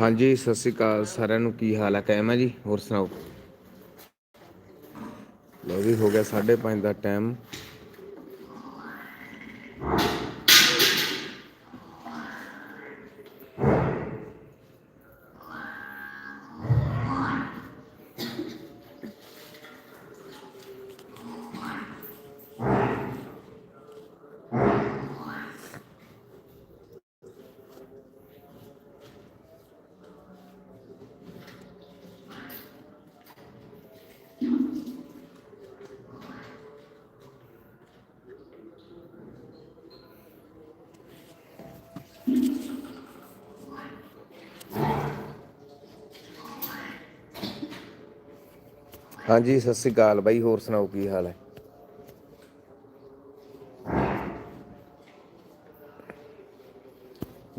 ਹਾਂਜੀ, ਸਤਿ ਸ਼੍ਰੀ ਅਕਾਲ ਸਾਰਿਆਂ ਨੂੰ। ਕੀ ਹਾਲ ਹੈ? ਕਾਇਮ ਹੈ ਜੀ? ਹੋਰ ਸੁਣਾਓ? ਲੋ ਵੀ ਹੋ ਗਿਆ 5:30 ਦਾ ਟਾਈਮ ਹਾਂਜੀ, ਸਤਿ ਸ਼੍ਰੀ ਅਕਾਲ ਬਾਈ, ਹੋਰ ਸੁਣਾਓ ਕੀ ਹਾਲ ਹੈ?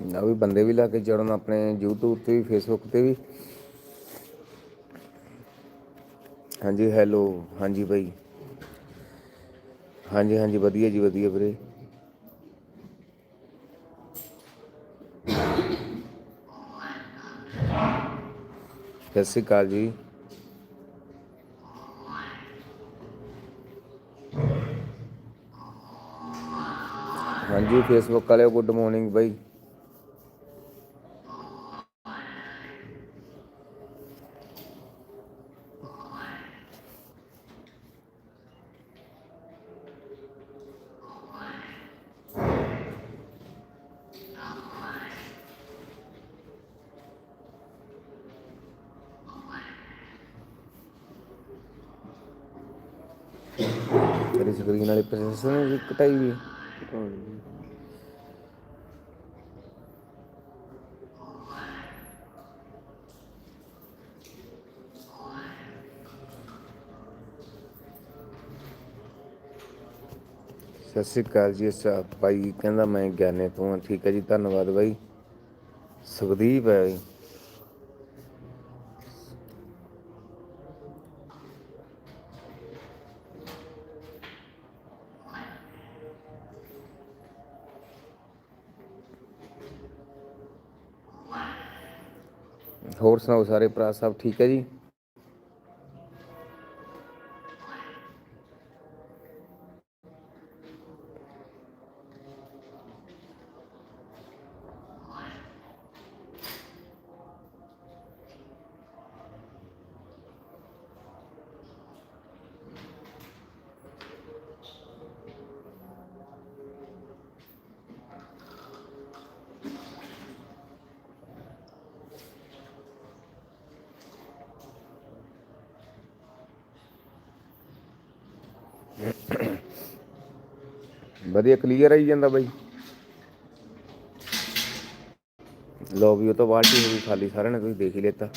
ਨਾ ਵੀ ਬੰਦੇ ਵੀ ਲਾ ਕੇ ਜੜਨ ਆਪਣੇ YouTube ਤੇ ਵੀ, Facebook ਤੇ ਵੀ। ਹਾਂਜੀ ਹੈਲੋ ਹਾਂਜੀ ਬਾਈ। ਹਾਂਜੀ ਹਾਂਜੀ, ਵਧੀਆ ਜੀ, ਵਧੀਆ ਵੀਰੇ। ਸਤਿ ਸ਼੍ਰੀ ਅਕਾਲ ਜੀ। ਹਾਂਜੀ ਫੇਸਬੁੱਕ ਵਾਲਿਓ ਗੁੱਡ ਮਾਰਨਿੰਗ ਬਾਈ। ਤੇਰੀ ਸਕਰੀਨ ਵਾਲੀ ਪ੍ਰੋਸੈਸਰ ਨੇ ਕਟਾਈ ਵੀ ਸਤਿ ਸ਼੍ਰੀ ਅਕਾਲ ਜੀ ਅੱਛਾ ਭਾਈ ਕਹਿੰਦਾ ਮੈਂ ਗਿਆਨੇ ਤੋਂ ਹਾਂ। ਠੀਕ ਹੈ ਜੀ, ਧੰਨਵਾਦ ਬਾਈ। ਸੁਖਦੀਪ ਹੈ ਬਾਈ। ਹੋਰ ਸੁਣਾਓ ਸਾਰੇ ਭਰਾ ਸਾਹਿਬ ਠੀਕ ਹੈ ਜੀ? ਵਧੀਆ ਕਲੀਅਰ ਆਈ ਜਾਂਦਾ ਬਾਈ। ਲੋ ਵੀ ਉਹ ਤੋਂ ਬਾਲਟੀ ਹੋ ਗਈ ਖਾਲੀ ਸਾਰਿਆਂ ਨੇ ਤੁਸੀਂ ਦੇਖ ਹੀ ਲਿੱਤਾ।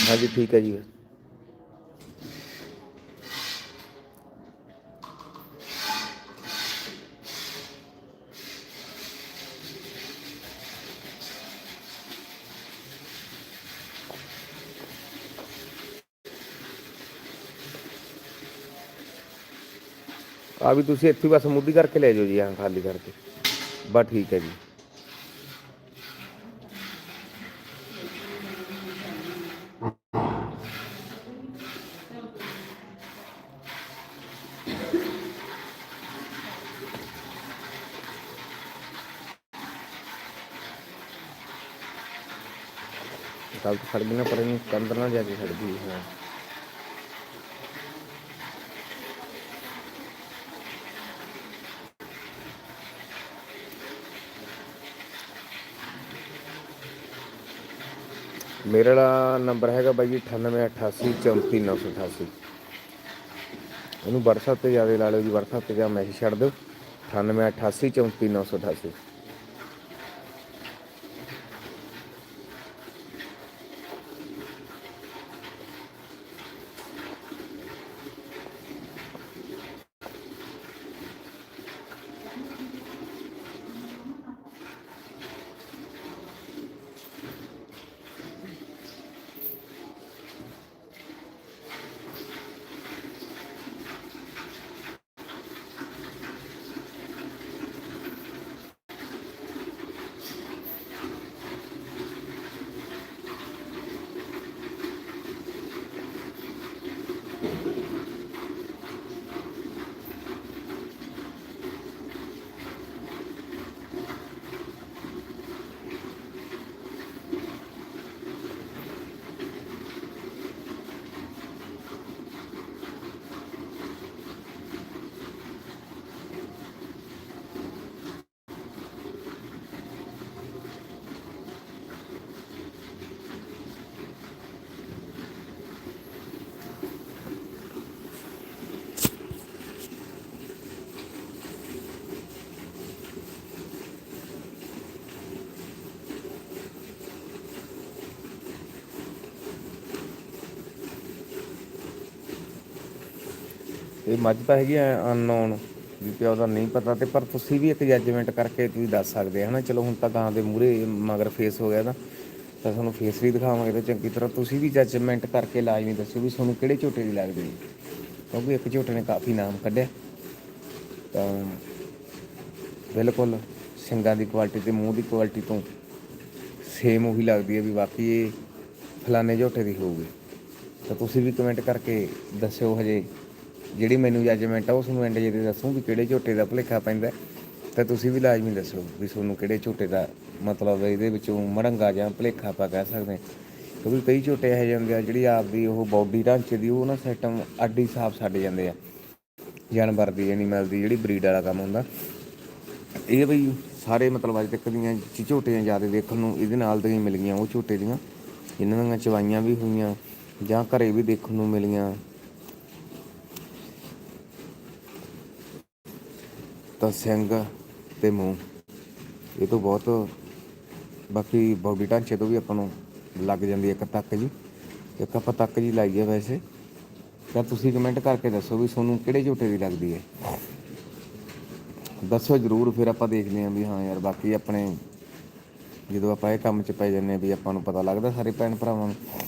ਹਾਂਜੀ, ਠੀਕ ਹੈ ਜੀ। ਆ ਵੀ ਤੁਸੀਂ ਇੱਥੇ ਹੀ ਬਸ ਮੁੱਦੀ ਕਰਕੇ ਲੈ ਜਾਓ ਜੀ ਆ ਖਾਲੀ ਕਰਕੇ ਬਸ ਠੀਕ ਹੈ ਜੀ ਕੱਲ ਤੋਂ ਖੜ ਗਈ ਨਾ ਪਰ ਇਹਨੂੰ ਕੰਦਰ ਨਾ ਜਾ ਕੇ ਖੜ ਗਈ ਹਾਂ ਮੇਰਾ ਨੰਬਰ ਹੈਗਾ ਬਾਈ ਜੀ 9888344988 ਇਹਨੂੰ WhatsApp ਤੇ ਜ਼ਿਆਦਾ ਲਾ ਲਿਓ ਜੀ, WhatsApp ਤੇ ਜਾਂ ਮੈਸੇਜ ਛੱਡ ਦਿਓ। 9888344988 ਇਹ ਮੱਝ ਤਾਂ ਹੈਗੀ ਅਨਨੋਨ ਵੀ ਪਿਓ ਦਾ ਨਹੀਂ ਪਤਾ ਤੇ ਪਰ ਤੁਸੀਂ ਵੀ ਇੱਕ ਜੱਜਮੈਂਟ ਕਰਕੇ ਤੁਸੀਂ ਦੱਸ ਸਕਦੇ ਹੋ ਹਨਾ? ਚਲੋ ਹੁਣ ਤਾਂ ਗਾਂ ਦੇ ਮੂਹਰੇ ਮਗਰ ਫੇਸ ਹੋ ਗਿਆ ਤਾਂ ਤਾਂ ਤੁਹਾਨੂੰ ਫੇਸ ਵੀ ਦਿਖਾਵਾਂਗੇ ਤਾਂ ਚੰਗੀ ਤਰ੍ਹਾਂ ਤੁਸੀਂ ਵੀ ਜੱਜਮੈਂਟ ਕਰਕੇ ਲਾਜ਼ਮੀ ਦੱਸੋ ਵੀ ਤੁਹਾਨੂੰ ਕਿਹੜੇ ਝੋਟੇ ਦੀ ਲੱਗਦੀ ਹੈ। ਕਿਉਂਕਿ ਇੱਕ ਝੋਟੇ ਨੇ ਕਾਫੀ ਨਾਮ ਕੱਢਿਆ। ਤਾਂ ਬਿਲਕੁਲ ਸਿੰਗਾਂ ਦੀ ਕੁਆਲਿਟੀ ਤੇ ਮੂੰਹ ਦੀ ਕੁਆਲਿਟੀ ਤੋਂ ਸੇਮ ਉਹੀ ਲੱਗਦੀ ਹੈ ਵੀ ਬਾਕੀ ਇਹ ਫਲਾਣੇ ਝੋਟੇ ਦੀ ਹੋਊਗੀ। ਤਾਂ ਤੁਸੀਂ ਵੀ ਕਮੈਂਟ ਕਰਕੇ ਦੱਸਿਓ ਹਜੇ ਜਿਹੜੀ ਮੈਨੂੰ ਜੱਜਮੈਂਟ ਆ, ਉਸ ਨੂੰ ਐਂਡ ਜੇ ਤੇ ਦੱਸੋ ਵੀ ਕਿਹੜੇ ਝੋਟੇ ਦਾ ਭੁਲੇਖਾ ਪੈਂਦਾ ਤਾਂ ਤੁਸੀਂ ਵੀ ਲਾਜ਼ਮੀ ਦੱਸੋ ਵੀ ਤੁਹਾਨੂੰ ਕਿਹੜੇ ਝੋਟੇ ਦਾ ਮਤਲਬ ਇਹਦੇ ਵਿੱਚੋਂ ਮੜੰਗਾ ਜਾਂ ਭੁਲੇਖਾ ਆਪਾਂ ਕਹਿ ਸਕਦੇ ਹਾਂ। ਕਿਉਂਕਿ ਕਈ ਝੋਟੇ ਇਹੋ ਜਿਹੇ ਆ, ਜਿਹੜੀ ਆਪਦੀ ਉਹ ਬਾਡੀ ਢਾਂਚੇ ਦੀ, ਉਹ ਨਾ ਸਿਸਟਮ ਅੱਡੀ ਸਾਫ਼ ਛੱਡ ਜਾਂਦੇ ਆ। ਜਾਨਵਰ ਦੀ ਐਨੀਮਲ ਦੀ, ਜਿਹੜੀ ਬਰੀਡ ਵਾਲਾ ਕੰਮ ਹੁੰਦਾ। ਇਹ ਬਈ ਸਾਰੇ ਮਤਲਬ ਅੱਜ ਤੱਕ ਦੀਆਂ ਝੋਟੀਆਂ ਜ਼ਿਆਦਾ ਦੇਖਣ ਨੂੰ ਇਹਦੇ ਨਾਲ ਦੀਆਂ ਮਿਲ ਗਈਆਂ ਉਹ ਝੋਟੇ ਦੀਆਂ। ਜਿਨ੍ਹਾਂ ਦੀਆਂ ਚਵਾਈਆਂ ਵੀ ਹੋਈਆਂ ਜਾਂ ਘਰੇ ਵੀ ਦੇਖਣ ਨੂੰ ਮਿਲੀਆਂ। ਤਾਂ ਸਿੰਘ ਤੇ ਮੂੰਹ। ਇਹ ਤੋਂ ਬਹੁਤ ਬਾਕੀ ਬਾਡੀ ਢਾਂਚੇ ਤੋਂ ਵੀ ਆਪਾਂ ਨੂੰ ਲੱਗ ਜਾਂਦੀ ਹੈ ਇੱਕ ਤੱਕ ਜੀ। ਇੱਕ ਆਪਾਂ ਤੱਕ ਜੀ ਲਾਈ ਹੈ ਵੈਸੇ। ਤਾਂ ਤੁਸੀਂ ਕਮੈਂਟ ਕਰਕੇ ਦੱਸੋ ਵੀ ਤੁਹਾਨੂੰ ਕਿਹੜੇ ਝੂਟੇ ਦੀ ਲੱਗਦੀ ਹੈ। ਦੱਸੋ ਜਰੂਰ, ਫਿਰ ਆਪਾਂ ਦੇਖਦੇ ਹਾਂ ਵੀ ਹਾਂ ਯਾਰ ਬਾਕੀ ਆਪਣੇ ਜਦੋਂ ਆਪਾਂ ਇਹ ਕੰਮ 'ਚ ਪੈ ਜੰਨੇ ਆ ਵੀ ਆਪਾਂ ਨੂੰ ਪਤਾ ਲੱਗਦਾ ਸਾਰੇ ਭੈਣ ਭਰਾਵਾਂ ਨੂੰ।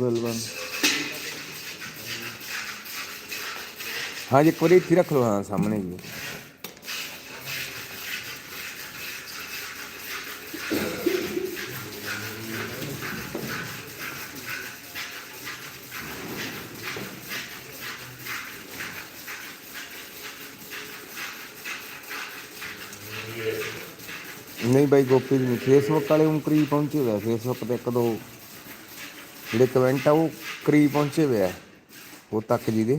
ਬਿਲਕੁਲ ਹਾਂ ਜੀ ਇੱਕ ਵਾਰੀ ਇੱਥੇ ਰੱਖ ਲਓ ਹਾਂ ਸਾਹਮਣੇ ਜੀ ਨਹੀਂ ਬਾਈ ਗੋਪੀ ਜੀ ਨਹੀਂ ਫੇਸਬੁੱਕ ਵਾਲੇ ਉਹ ਕਰੀਬ ਪਹੁੰਚੇ ਹੋਏ ਆ ਫੇਸਬੁੱਕ ਤੇ ਇੱਕ ਦੋ ਜਿਹੜੇ ਕਮੈਂਟ ਆ ਉਹ ਕਰੀਬ ਪਹੁੰਚੇ ਹੋਏ ਆ ਉਹ ਤੱਕ ਜੀ ਦੇ।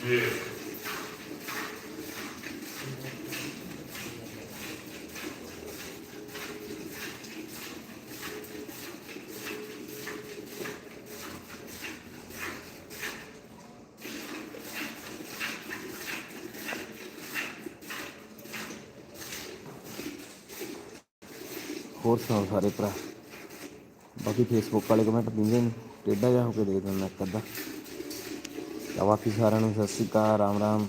ਹੋਰ ਸੁਣਾਓ ਸਾਰੇ ਭਰਾ? ਬਾਕੀ ਫੇਸਬੁੱਕ ਵਾਲੇ ਕਮੈਂਟ ਦਿੰਦੇ ਨੇ। ਟੇਡਾ ਜਾ ਹੋ ਕੇ ਦੇ ਦਿੰਦਾ ਇੱਕ ਅੱਧਾ। ਤਾਂ ਬਾਕੀ ਸਾਰਿਆਂ ਨੂੰ ਸਤਿ ਸ਼੍ਰੀ ਅਕਾਲ ਰਾਮ ਰਾਮ।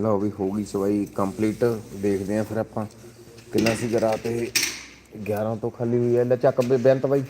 ਲਓ ਵੀ ਹੋ ਗਈ ਸਵਾਈ ਕੰਪਲੀਟ ਦੇਖਦੇ ਆ ਫਿਰ ਆਪਾਂ। ਕਿੰਨਾ ਸੀ ਜਰਾ ਇਹ? 11 ਤੋਂ ਖਾਲੀ ਹੋਈ ਹੈ। ਲੈ ਚੱਕ ਬੇਅੰਤ ਬਾਈ।